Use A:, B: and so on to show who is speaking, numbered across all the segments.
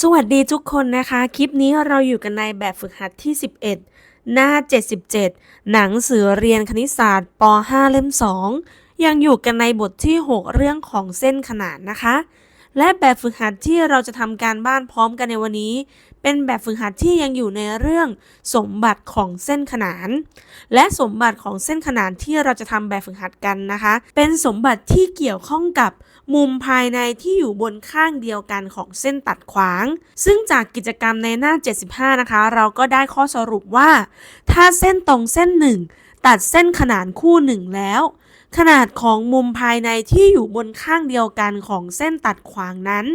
A: สวัสดีทุกคนนะคะ คลิปนี้เราอยู่กันในแบบฝึกหัดที่ 11 หน้า 77 หนังสือเรียนคณิตศาสตร์ป .5 เล่ม 2 ยังอยู่กันในบทที่ 6 เรื่องของเส้นขนานนะคะ และแบบฝึกหัดที่เราจะทำการบ้านพร้อมกันในวันนี้ เป็นแบบฝึกหัดที่ยังอยู่ในเรื่องสมบัติของเส้นขนาน และสมบัติของเส้นขนานที่เราจะทำแบบฝึกหัดกันนะคะ เป็นสมบัติที่เกี่ยวข้องกับ มุมภายในที่อยู่บนข้างเดียวกันของเส้นตัดขวาง ซึ่งจากกิจกรรมในหน้า 75 นะคะ เราก็ได้ข้อสรุปว่า ถ้าเส้นตรงเส้นหนึ่งตัดเส้นขนานคู่หนึ่งแล้ว ขนาดของมุมภายในที่อยู่บนข้างเดียวกันของเส้นตัดขวางนั้น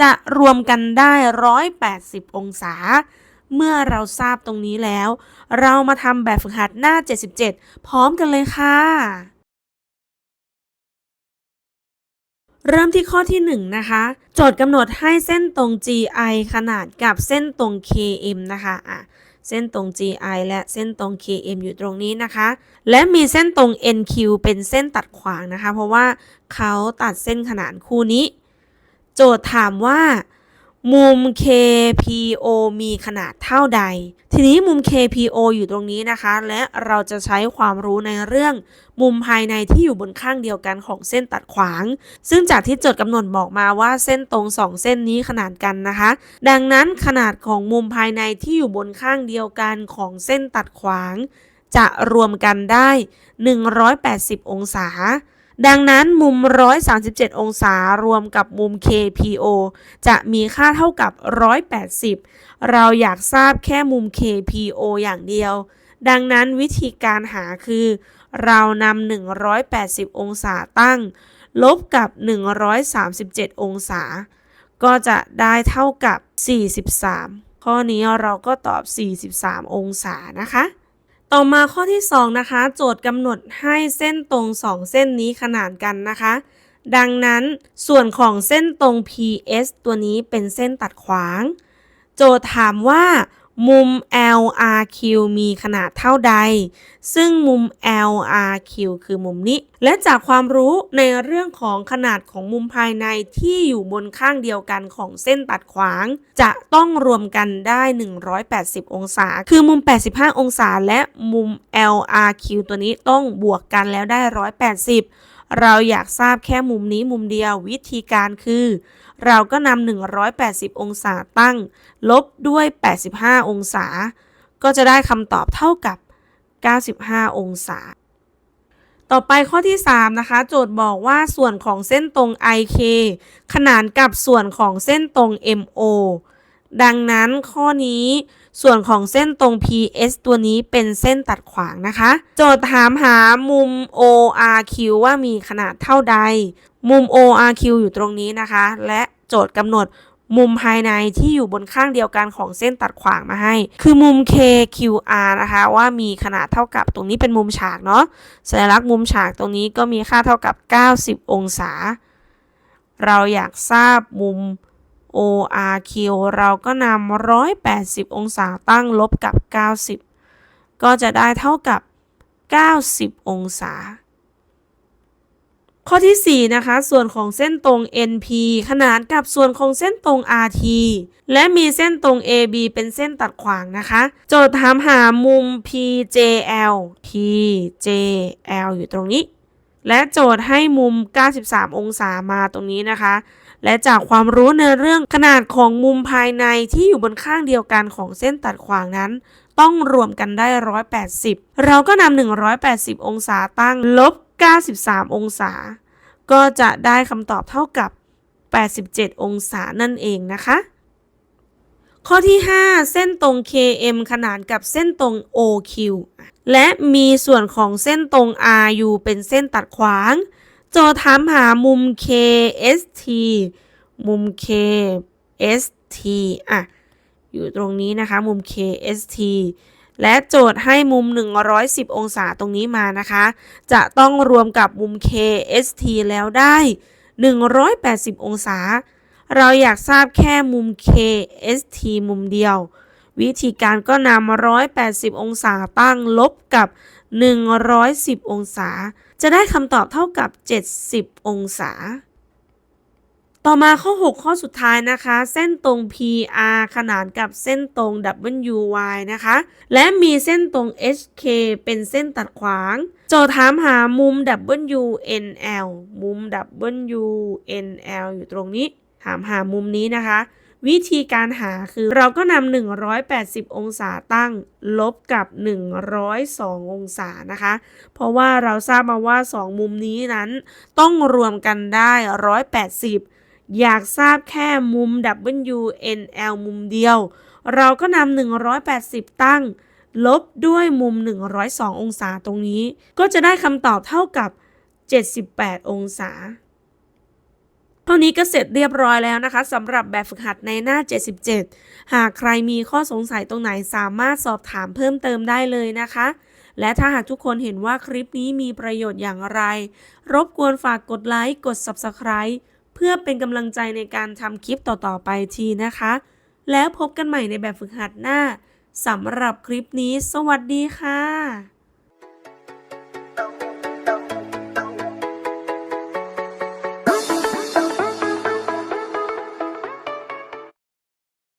A: จะรวมกันได้ 180 องศาเมื่อเราทราบตรงนี้แล้ว เรามาทำแบบฝึกหัดหน้า 77 พร้อมกันเลยค่ะ เริ่มที่ข้อที่1นะคะโจทย์กำหนดให้เส้นตรง GI ขนาดกับเส้นตรง KM นะคะอะเส้นตรง GI และเส้นตรง KM อยู่ตรงนี้นะคะ และมีเส้นตรง NQ เป็นเส้นตัดขวางนะคะ เพราะว่าเขาตัดเส้นขนานคู่นี้ โจทย์ถามว่า มุม KPO มีขนาดเท่าใด ทีนี้มุม KPO อยู่ตรงนี้นะคะ และเราจะใช้ความรู้ในเรื่อง มุมภายในที่อยู่บนข้างเดียวกันของเส้นตัดขวาง ซึ่งจากที่โจทย์กำหนดบอกมาว่าเส้นตรงสองเส้นนี้ขนาดกันนะคะ ดังนั้นขนาดของมุมภายในที่อยู่บนข้างเดียวกันของเส้นตัดขวาง จะรวมกันได้ 180 องศา ดังนั้นมุม 137 องศารวมกับมุม KPO จะมีค่าเท่ากับ 180 เราอยากทราบแค่มุม KPO อย่างเดียว ดังนั้นวิธีการหาคือ เรานำ 180 องศาตั้ง ลบกับ 137 องศา ก็จะได้เท่ากับ 43 ข้อนี้เราก็ตอบ 43 องศานะคะ ต่อมาข้อที่ 2 นะคะ โจทย์กำหนดให้เส้นตรง 2 เส้นนี้ขนานกันนะคะ ดังนั้นส่วนของเส้นตรง PS ตัวนี้เป็นเส้นตัดขวาง โจทย์ถามว่า มุม LRQ มีขนาดเท่าใด ซึ่งมุม LRQ คือมุมนี้ และจากความรู้ในเรื่องของขนาดของมุมภายในที่อยู่บนข้างเดียวกันของเส้นตัดขวาง จะต้องรวมกันได้ 180 องศา คือมุม 85 องศา และมุม LRQ ตัวนี้ต้องบวกกันแล้วได้ 180 เราอยากทราบแค่มุมนี้มุมเดียววิธีการคือ เราก็นำ180 องศาตั้ง ลบด้วย 85 องศา ก็จะได้คำตอบเท่ากับ 95 องศา ต่อไปข้อที่ 3 นะคะ โจทย์บอกว่าส่วนของเส้นตรง IK ขนานกับส่วนของเส้นตรง MO ดังนั้นข้อนี้ส่วนของเส้นตรง PS ตัวนี้เป็นเส้นตัดขวางนะคะ โจทย์ถามหามุม ORQ ว่ามีขนาดเท่าใด มุม ORQ อยู่ตรงนี้นะคะ และโจทย์กำหนดมุมภายในที่อยู่บนข้างเดียวกันของเส้นตัดขวางมาให้ คือมุม KQR นะคะว่ามีขนาดเท่ากับตรงนี้เป็นมุมฉากเนาะสัญลักษณ์มุมฉากตรงนี้ก็มีค่าเท่ากับ 90 องศา เราอยากทราบมุม ORQ เราก็นำ180 องศาตั้งลบกับ 90 ก็จะได้เท่ากับ 90 องศา ข้อที่ 4 นะคะ ส่วนของเส้นตรง NP ขนานกับส่วนของเส้นตรง RT และมีเส้นตรง AB เป็นเส้นตัดขวางนะคะ โจทย์ถามหามุม PJL PJL อยู่ตรงนี้ และโจทย์ให้มุม 93 องศามาตรงนี้นะคะ และจากความรู้ในเรื่องขนาดของมุมภายในที่อยู่บนข้างเดียวกันของเส้นตัดขวางนั้น ต้องรวมกันได้ 180 เราก็นำ180 องศาตั้งลบ 93 องศา ก็จะได้คำตอบเท่ากับ 87 องศานั่นเองนะคะ ข้อที่ 5 เส้นตรง KM ขนานกับเส้นตรง OQ และมีส่วนของเส้นตรง RU เป็นเส้นตัดขวาง โจทย์ถามหามุม KST มุม KST อะ อยู่ตรงนี้นะคะ มุม KST และโจทย์ให้มุม 110 องศาตรงนี้มานะคะ จะต้องรวมกับมุม KST แล้วได้ 180 องศา เราอยากทราบแค่มุม KST มุมเดียว วิธีการก็นำ180 องศาตั้งลบกับ 110 องศา จะได้คำตอบเท่ากับ 70 องศา ต่อมาข้อ 6 ข้อสุดท้ายนะคะ เส้นตรง PR ขนานกับเส้นตรง WY นะคะ และมีเส้นตรง HK เป็นเส้นตัดขวาง โจทย์ถามหามุม WNL มุม WNL อยู่ตรงนี้ ถามหามุมนี้นะคะ วิธีการหาคือเราก็นำ180 องศาตั้ง ลบกับ 102 องศานะคะ เพราะว่าเราทราบมาว่า 2 มุมนี้นั้นต้องรวมกันได้ 180 อยากทราบแค่มุม WNL มุมเดียว เราก็นำ180 ตั้ง ลบด้วยมุม 102 องศาตรงนี้ ก็จะได้คำตอบเท่ากับ 78 องศา ท่านี้ก็เสร็จเรียบร้อยแล้วนะคะสำหรับแบบฝึกหัดในหน้า 77 หากใครมีข้อสงสัยตรงไหนสามารถสอบถามเพิ่มเติมได้เลยนะคะ และถ้าหากทุกคนเห็นว่าคลิปนี้มีประโยชน์อย่างไร รบกวนฝากกดไลค์กด Subscribe เพื่อเป็นกำลังใจในการทำคลิปต่อๆไปทีนะคะ แล้วพบกันใหม่ในแบบฝึกหัดหน้าสำหรับคลิปนี้ สวัสดีค่ะ